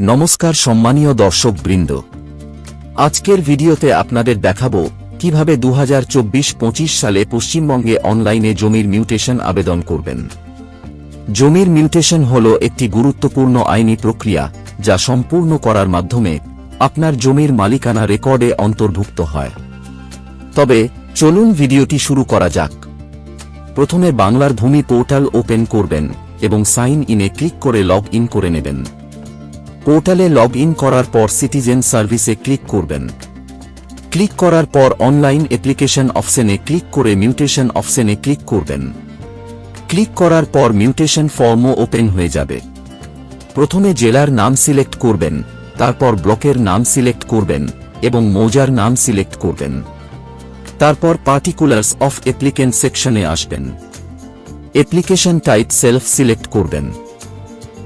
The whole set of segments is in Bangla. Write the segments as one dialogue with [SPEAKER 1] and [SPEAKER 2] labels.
[SPEAKER 1] নমস্কার সম্মানীয় দর্শক বৃন্দ আজকের ভিডিওতে আপনাদের দেখাবো কীভাবে দু হাজার সালে পশ্চিমবঙ্গে অনলাইনে জমির মিউটেশন আবেদন করবেন। জমির মিউটেশন হল একটি গুরুত্বপূর্ণ আইনি প্রক্রিয়া যা সম্পূর্ণ করার মাধ্যমে আপনার জমির মালিকানা রেকর্ডে অন্তর্ভুক্ত হয়। তবে চলুন ভিডিওটি শুরু করা যাক। প্রথমে বাংলার ভূমি পোর্টাল ওপেন করবেন এবং সাইন ইনে ক্লিক করে লগ ইন করে নেবেন। পোর্টালে লগ ইন করার পর সিটিজেন সার্ভিসে ক্লিক করবেন। ক্লিক করার পর অনলাইন অ্যাপ্লিকেশন অপশনে ক্লিক করে মিউটেশন অপশনে ক্লিক করবেন। ক্লিক করার পর মিউটেশন ফর্মও ওপেন হয়ে যাবে। প্রথমে জেলার নাম সিলেক্ট করবেন, তারপর ব্লকের নাম সিলেক্ট করবেন এবং মৌজার নাম সিলেক্ট করবেন। তারপর পার্টিকুলার্স অফ অ্যাপ্লিকেন্ট সেকশনে আসবেন। অ্যাপ্লিকেশন টাইপ সেলফ সিলেক্ট করবেন।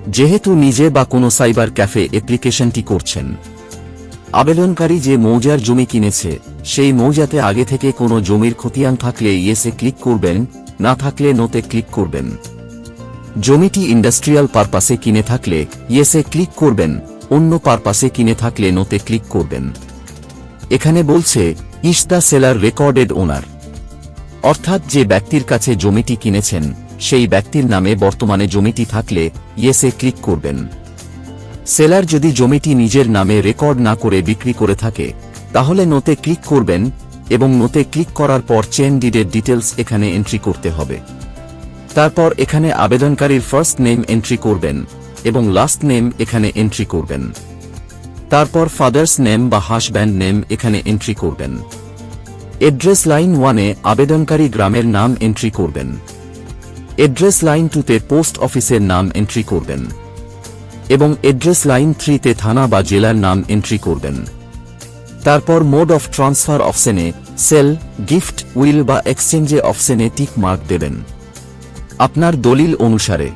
[SPEAKER 1] যেহেতু নিজে বা কোনো সাইবার ক্যাফে অ্যাপ্লিকেশনটি করছেন। আবেদনকারী যে মৌজার জমি কিনেছে, সেই মৌজাতে আগে থেকে কোনো জমির খতিয়ান থাকলে ইয়েসে ক্লিক করবেন, না থাকলে নোতে ক্লিক করবেন। জমিটি ইন্ডাস্ট্রিয়াল পারপাসে কিনে থাকলে ইয়েসে ক্লিক করবেন, অন্য পারপাসে কিনে থাকলে নোতে ক্লিক করবেন। এখানে বলছে is the seller recorded owner অর্থাৎ যে ব্যক্তির কাছে জমিটি কিনেছেন সেই ব্যক্তির নামে বর্তমানে জমিটি থাকলে ইয়েসে ক্লিক করবেন। সেলার যদি জমিটি নিজের নামে রেকর্ড না করে বিক্রি করে থাকে, তাহলে নোতে ক্লিক করবেন এবং নোতে ক্লিক করার পর চেন ডিডের ডিটেলস এখানে এন্ট্রি করতে হবে। তারপর এখানে আবেদনকারীর ফার্স্ট নেম এন্ট্রি করবেন এবং লাস্ট নেম এখানে এন্ট্রি করবেন। তারপর ফাদার্স নেম বা হাসব্যান্ড নেম এখানে এন্ট্রি করবেন। এড্রেস লাইন ওয়ানে আবেদনকারী গ্রামের নাম এন্ট্রি করবেন। এড্রেস লাইন টুতে পোস্ট অফিসের নাম এন্ট্রি করবেন এবং এড্রেস লাইন থ্রিতে থানা বা জেলার নাম এন্ট্রি করবেন। তারপর মোড অফ ট্রান্সফার অপশনে সেল গিফট উইল বা এক্সচেঞ্জে অপশনে টিক মার্ক দেবেন। আপনার দলিল অনুসারে।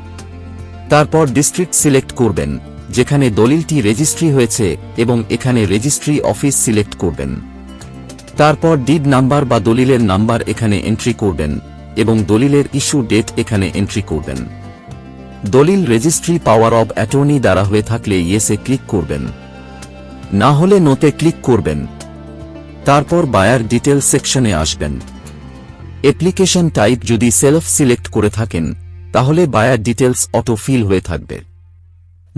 [SPEAKER 1] তারপর ডিস্ট্রিক্ট সিলেক্ট করবেন, যেখানে দলিলটি রেজিস্ট্রি হয়েছে এবং এখানে রেজিস্ট্রি অফিস সিলেক্ট করবেন। তারপর ডিড নাম্বার বা দলিলের নাম্বার এখানে এন্ট্রি করবেন। এবং দলিলের ইস্যু ডেট এখানে এন্ট্রি করবেন। দলিল রেজিস্ট্রি পাওয়ার অব অ্যাটর্নি দ্বারা হয়ে থাকলে ইয়েসে ক্লিক করবেন। না হলে নোতে ক্লিক করবেন। তারপর বায়ার ডিটেল সেকশনে আসবেন। অ্যাপ্লিকেশন টাইপ যদি সেলফ সিলেক্ট করে থাকেন, তাহলে বায়ার ডিটেলস অটো ফিল হয়ে থাকবে।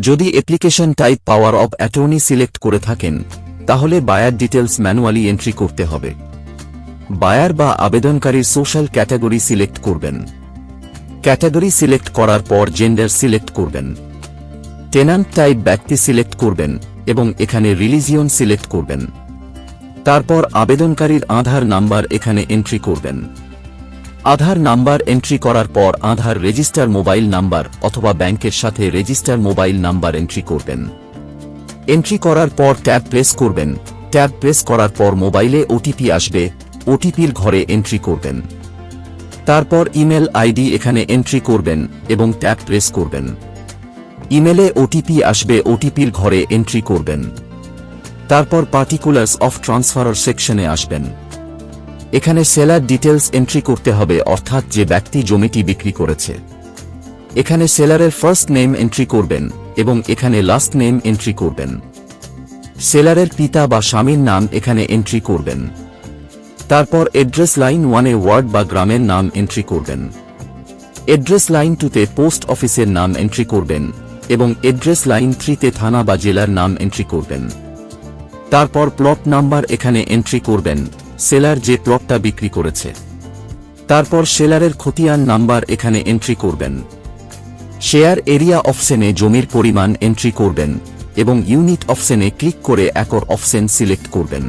[SPEAKER 1] যদি application type power of attorney select করে থাকেন, তাহলে বায়ার ডিটেলস ম্যানুয়ালি এন্ট্রি করতে হবে। বায়ার বা আবেদনকারীর সোশ্যাল ক্যাটাগরি সিলেক্ট করবেন। ক্যাটাগরি সিলেক্ট করার পর জেন্ডার সিলেক্ট করবেন। টেনান্ট টাইপ ব্যক্তি সিলেক্ট করবেন এবং এখানে রিলিজিয়ন সিলেক্ট করবেন। তারপর আবেদনকারীর আধার নাম্বার এখানে এন্ট্রি করবেন। আধার নাম্বার এন্ট্রি করার পর আধার রেজিস্টার মোবাইল নাম্বার অথবা ব্যাংকের সাথে রেজিস্টার মোবাইল নাম্বার এন্ট্রি করবেন। এন্ট্রি করার পর ট্যাব প্রেস করবেন। ট্যাব প্রেস করার পর মোবাইলে ওটিপি আসবে ওটিপির ঘরে এন্ট্রি করবেন। তারপর ইমেল আইডি এখানে এন্ট্রি করবেন এবং ট্যাব প্রেস করবেন। ইমেলে ওটিপি আসবে, ওটিপির ঘরে এন্ট্রি করবেন। তারপর পার্টিকুলার্স অফ ট্রান্সফারার সেকশনে আসবেন। এখানে সেলার ডিটেলস এন্ট্রি করতে হবে, অর্থাৎ যে ব্যক্তি জমিটি বিক্রি করেছে। এখানে সেলারের ফার্স্ট নেম এন্ট্রি করবেন এবং এখানে লাস্ট নেম এন্ট্রি করবেন। সেলারের পিতা বা স্বামীর নাম এখানে এন্ট্রি করবেন। তারপর এড্রেস লাইন ওয়ানে ওয়ার্ড বা গ্রামের নাম এন্ট্রি করবেন। এড্রেস লাইন টুতে পোস্ট অফিসের নাম এন্ট্রি করবেন এবং এড্রেস লাইন থ্রিতে থানা বা জেলার নাম এন্ট্রি করবেন। তারপর প্লট নাম্বার এখানে এন্ট্রি করবেন সেলার যে প্লটটা বিক্রি করেছে। তারপর সেলারের খতিয়ান নাম্বার এখানে এন্ট্রি করবেন। শেয়ার এরিয়া অপশনে জমির পরিমাণ এন্ট্রি করবেন এবং ইউনিট অপশনে ক্লিক করে একর অপশন সিলেক্ট করবেন।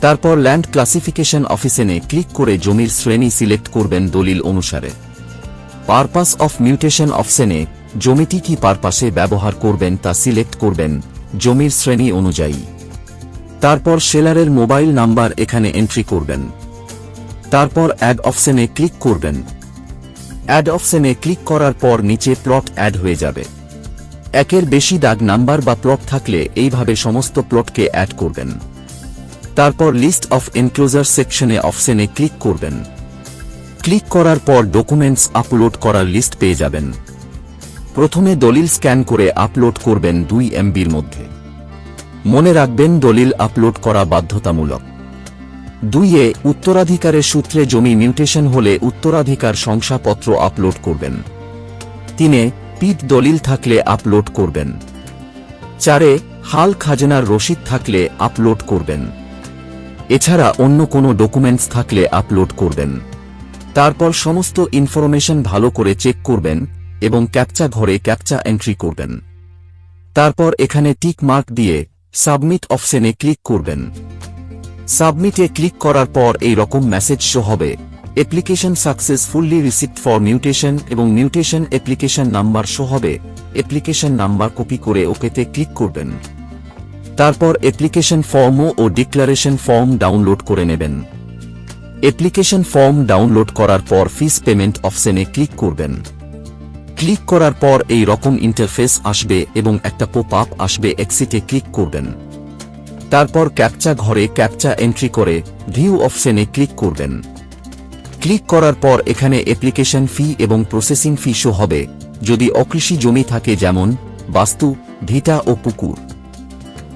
[SPEAKER 1] তারপর ল্যান্ড ক্লাসিফিকেশন অফিসেনে ক্লিক করে জমির শ্রেণি সিলেক্ট করবেন দলিল অনুসারে। পারপাস অফ মিউটেশন অপশনে জমিটি কি পারপাসে ব্যবহার করবেন তা সিলেক্ট করবেন জমির শ্রেণি অনুযায়ী। তারপর সেলারের মোবাইল নাম্বার এখানে এন্ট্রি করবেন। তারপর অ্যাড অপশনে ক্লিক করবেন। অ্যাড অপশনে ক্লিক করার পর নিচে প্লট অ্যাড হয়ে যাবে। একের বেশি দাগ নাম্বার বা প্লট থাকলে এইভাবে সমস্ত প্লটকে অ্যাড করবেন। তারপর লিস্ট অফ এনক্লোজার সেকশনে অপশনে ক্লিক করবেন। ক্লিক করার পর ডকুমেন্টস আপলোড করার লিস্ট পেয়ে যাবেন। প্রথমে দলিল স্ক্যান করে আপলোড করবেন দুই এমবির মধ্যে। মনে রাখবেন দলিল আপলোড করা বাধ্যতামূলক। দুইয়ে উত্তরাধিকারের সূত্রে জমি মিউটেশন হলে উত্তরাধিকার শংসাপত্র আপলোড করবেন। তিনে পিট দলিল থাকলে আপলোড করবেন। চারে হাল খাজনার রসিদ থাকলে আপলোড করবেন। এছাড়া অন্য কোনো ডকুমেন্টস থাকলে আপলোড করবেন। তারপর সমস্ত ইনফরমেশন ভালো করে চেক করবেন এবং ক্যাপচা ঘরে ক্যাপচা এন্ট্রি করবেন। তারপর এখানে টিক মার্ক দিয়ে সাবমিট অপশনে ক্লিক করবেন। সাবমিটে ক্লিক করার পর এই রকম মেসেজ শো হবে। Application successfully receipt for mutation এবং মিউটেশন অ্যাপ্লিকেশন নাম্বার শো হবে। অ্যাপ্লিকেশন নাম্বার কপি করে ওকেতে ক্লিক করবেন। তারপর অ্যাপ্লিকেশন ফর্মও ও ডিক্লারেশন ফর্ম ডাউনলোড করে নেবেন। অ্যাপ্লিকেশন ফর্ম ডাউনলোড করার পর ফিস পেমেন্ট অপশনে ক্লিক করবেন। ক্লিক করার পর এই রকম ইন্টারফেস আসবে এবং একটা পোপ আপ আসবে এক্সিটে ক্লিক করবেন। তারপর ক্যাপচা ঘরে ক্যাপচা এন্ট্রি করে ভিউ অপশনে ক্লিক করবেন। ক্লিক করার পর এখানে অ্যাপ্লিকেশন ফি এবং প্রসেসিং ফি শো হবে। যদি অকৃষি জমি থাকে যেমন বাস্তু, ভিটা ও পুকুর।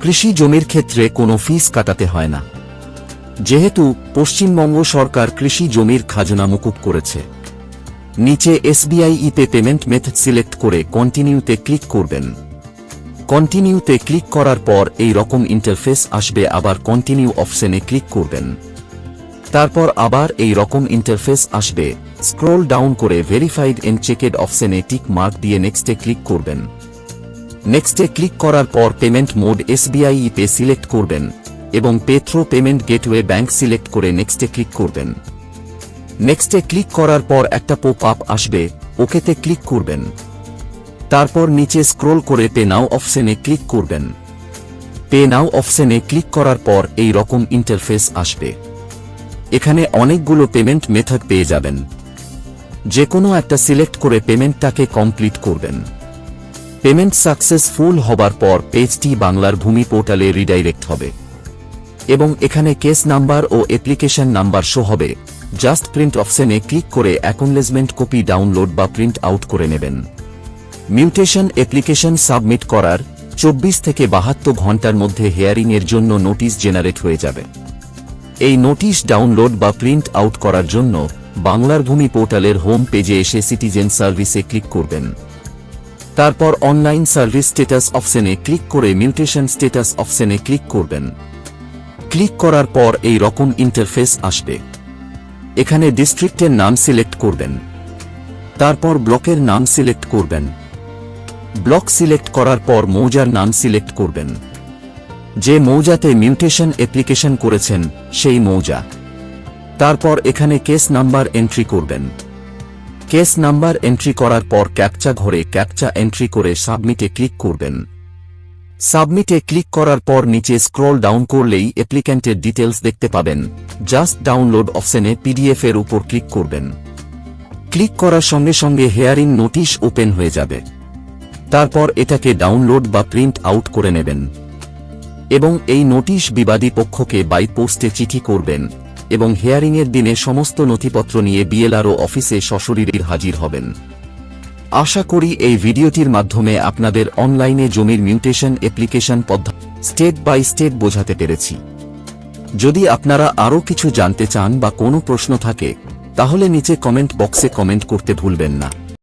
[SPEAKER 1] কৃষি জমির ক্ষেত্রে কোনো ফিস কাটাতে হয় না। যেহেতু পশ্চিমবঙ্গ সরকার কৃষি জমির খাজনা মুকুব করেছে। নিচে এসবিআই ইতে পেমেন্ট মেথড সিলেক্ট করে কন্টিনিউতে ক্লিক করবেন। কন্টিনিউতে ক্লিক করার পর এই রকম ইন্টারফেস আসবে, আবার কন্টিনিউ অপশনে ক্লিক করবেন। তারপর আবার এই রকম ইন্টারফেস আসবে। স্ক্রোল ডাউন করে ভেরিফাইড এন্ড চেকেড অপশনে টিক মার্ক দিয়ে নেক্সটে ক্লিক করবেন। নেক্সটে ক্লিক করার পর payment mode SBI pay select করবেন এবং পেথ্রো পেমেন্ট গেটওয়ে ব্যাংক সিলেক্ট করে নেক্সটে ক্লিক করবেন। নেক্সটে ক্লিক করার পর একটা পোপ আপ আসবে, ওকেতে ক্লিক করবেন। তারপর নিচে স্ক্রোল করে পে নাও অপশনে ক্লিক করবেন। পে নাও অপশনে ক্লিক করার পর এই রকম ইন্টারফেস আসবে। এখানে অনেকগুলো পেমেন্ট মেথড পেয়ে যাবেন। যে কোনো একটা সিলেক্ট করে পেমেন্টটাকে কমপ্লিট করবেন। পেমেন্ট সাকসেসফুল হবার পর পেজটি বাংলার ভূমি পোর্টালে রিডাইরেক্ট হবে। এবং এখানে কেস নাম্বার ও অ্যাপ্লিকেশন নাম্বার শো হবে। জাস্ট প্রিন্ট অপশনে ক্লিক করে অ্যাকনলেজমেন্ট কপি ডাউনলোড বা প্রিন্ট আউট করে নেবেন। মিউটেশন অ্যাপ্লিকেশন সাবমিট করার চব্বিশ থেকে বাহাত্তর ঘণ্টার মধ্যে হেয়ারিংয়ের জন্য নোটিশ জেনারেট হয়ে যাবে। এই নোটিশ ডাউনলোড বা প্রিন্ট আউট করার জন্য বাংলার ভূমি পোর্টালের হোম পেজে এসে সিটিজেন সার্ভিসে ক্লিক করবেন। তারপর অনলাইন সার্ভিস স্ট্যাটাস অপশনে ক্লিক করে মিউটেশন স্ট্যাটাস অপশনে ক্লিক করবেন। ক্লিক করার পর এই রকম ইন্টারফেস আসবে। এখানে ডিস্ট্রিক্টের নাম সিলেক্ট করবেন। তারপর ব্লকের নাম সিলেক্ট করবেন। ব্লক সিলেক্ট করার পর মৌজার নাম সিলেক্ট করবেন। যে মৌজাতে মিউটেশন অ্যাপ্লিকেশন করেছেন, সেই মৌজা। তারপর এখানে কেস নাম্বার এন্ট্রি করবেন। কেস নাম্বার এন্ট্রি করার পর ক্যাপচা ঘরে ক্যাপচা এন্ট্রি করে সাবমিটে ক্লিক করবেন। সাবমিটে ক্লিক করার পর নিচে স্ক্রল ডাউন করলেই অ্যাপ্লিক্যান্টের ডিটেলস দেখতে পাবেন। জাস্ট ডাউনলোড অপশনে পিডিএফ এর উপর ক্লিক করবেন। ক্লিক করার সঙ্গে সঙ্গে হেয়ারিং নোটিশ ওপেন হয়ে যাবে। তারপর এটাকে ডাউনলোড বা প্রিন্ট আউট করে নেবেন। এবং এই নোটিশ বিবাদী পক্ষকে বাই পোস্টে চিঠি করবেন। এবং হেয়ারিংয়ের দিনে সমস্ত নথিপত্র নিয়ে বিএলআরও অফিসে সশরীরে হাজির হবেন। আশা করি এই ভিডিওটির মাধ্যমে আপনাদের অনলাইনে জমির মিউটেশন অ্যাপ্লিকেশন পদ্ধতি স্টেপ বাই স্টেপ বোঝাতে পেরেছি। যদি আপনারা আরও কিছু জানতে চান বা কোনো প্রশ্ন থাকে, তাহলে নিচে কমেন্ট বক্সে কমেন্ট করতে ভুলবেন না।